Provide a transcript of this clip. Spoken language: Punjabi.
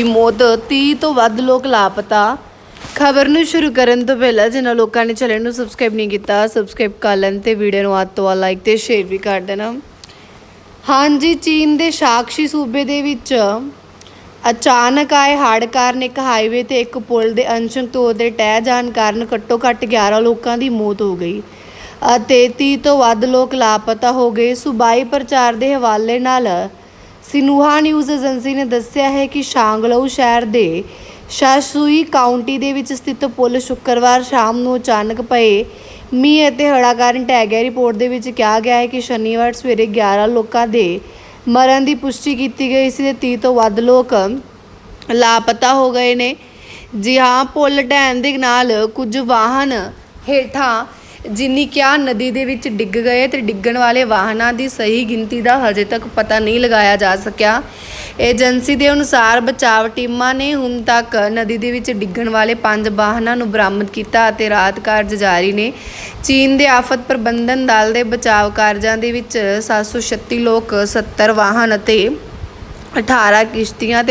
ਦੀ ਮੌਤ 30 ਤੋਂ ਵੱਧ ਲੋਕ ਲਾਪਤਾ। ਖਬਰ ਨੂੰ ਸ਼ੁਰੂ ਕਰਨ ਤੋਂ ਪਹਿਲਾਂ ਜਿਨ੍ਹਾਂ ਲੋਕਾਂ ਨੇ ਚੈਨਲ ਨੂੰ ਸਬਸਕ੍ਰਾਈਬ ਨਹੀਂ ਕੀਤਾ ਸਬਸਕ੍ਰਾਈਬ ਕਰ ਲੈਣ ਤੇ ਵੀਡੀਓ ਨੂੰ ਵੱਧ ਤੋਂ ਵੱਧ ਲਾਈਕ ਤੇ ਸ਼ੇਅਰ ਵੀ ਕਰ ਦੇਣਾ। ਹਾਂਜੀ, ਚੀਨ ਦੇ ਸਾਕਸ਼ੀ ਸੂਬੇ ਦੇ ਵਿੱਚ ਅਚਾਨਕ ਆਏ ਹੜ੍ਹ ਕਾਰਨ ਇੱਕ ਹਾਈਵੇ ਤੇ ਇੱਕ ਪੁਲ ਦੇ ਅੰਸ਼ਕ ਤੌਰ ਤੇ ਟਹਿ ਜਾਣ ਕਾਰਨ ਘੱਟੋ ਘੱਟ 11 ਲੋਕਾਂ ਦੀ ਮੌਤ ਹੋ ਗਈ ਅਤੇ 30 ਤੋਂ ਵੱਧ ਲੋਕ ਲਾਪਤਾ ਹੋ ਗਏ। ਸੂਬਾਈ ਪ੍ਰਚਾਰ ਦੇ ਹਵਾਲੇ ਨਾਲ ਸਿਨੂਹਾ ਨਿਊਜ਼ ਏਜੰਸੀ ਨੇ ਦੱਸਿਆ ਹੈ ਕਿ ਸ਼ਾਂਗਲੋ ਸ਼ਹਿਰ ਦੇ ਸ਼ਾਸੂਈ ਕਾਉਂਟੀ ਦੇ ਵਿੱਚ ਸਥਿਤ ਪੁਲ ਸ਼ੁੱਕਰਵਾਰ ਸ਼ਾਮ ਨੂੰ ਅਚਾਨਕ ਪਏ ਮੀਂਹ ਅਤੇ ਹੜ੍ਹਾਂ ਕਾਰਨ ਢਹਿ ਗਿਆ। ਰਿਪੋਰਟ ਦੇ ਵਿੱਚ ਕਿਹਾ ਗਿਆ ਹੈ ਕਿ ਸ਼ਨੀਵਾਰ ਸਵੇਰੇ 11 ਲੋਕਾਂ ਦੇ ਮਰਨ ਦੀ ਪੁਸ਼ਟੀ ਕੀਤੀ ਗਈ। ਸੀ ਤੇ 30 ਤੋਂ ਵੱਧ ਲੋਕ ਲਾਪਤਾ ਹੋ ਗਏ ਨੇ। ਜੀ ਹਾਂ, ਪੁਲ ਢਹਿਣ ਦੇ ਨਾਲ ਕੁਝ ਵਾਹਨ ਹੇਠਾਂ ਜਿੰਨੀ ਕਿਆ ਨਦੀ ਦੇ ਵਿੱਚ ਡਿੱਗ ਗਏ ਤੇ ਡਿੱਗਣ ਵਾਲੇ ਵਾਹਨਾਂ ਦੀ ਸਹੀ ਗਿਣਤੀ ਦਾ ਹਜੇ ਤੱਕ ਪਤਾ ਨਹੀਂ ਲਗਾਇਆ ਜਾ ਸਕਿਆ। ਏਜੰਸੀ ਦੇ ਅਨੁਸਾਰ ਬਚਾਵ ਟੀਮਾਂ ਨੇ ਹੁਣ ਤੱਕ ਨਦੀ ਦੇ ਵਿੱਚ ਡਿੱਗਣ ਵਾਲੇ ਪੰਜ ਵਾਹਨਾਂ ਨੂੰ ਬਰਾਮਦ ਕੀਤਾ ਅਤੇ ਰਾਹਤ ਕਾਰਜ ਜਾਰੀ ਨੇ। ਚੀਨ ਦੇ ਆਫਤ ਪ੍ਰਬੰਧਨ ਦਲ ਦੇ ਬਚਾਵ ਕਾਰਜਾਂ ਦੇ ਵਿੱਚ 736 ਲੋਕ 70 ਵਾਹਨ ਅਤੇ 18 ਕਿਸ਼ਤੀਆਂ ਤੇ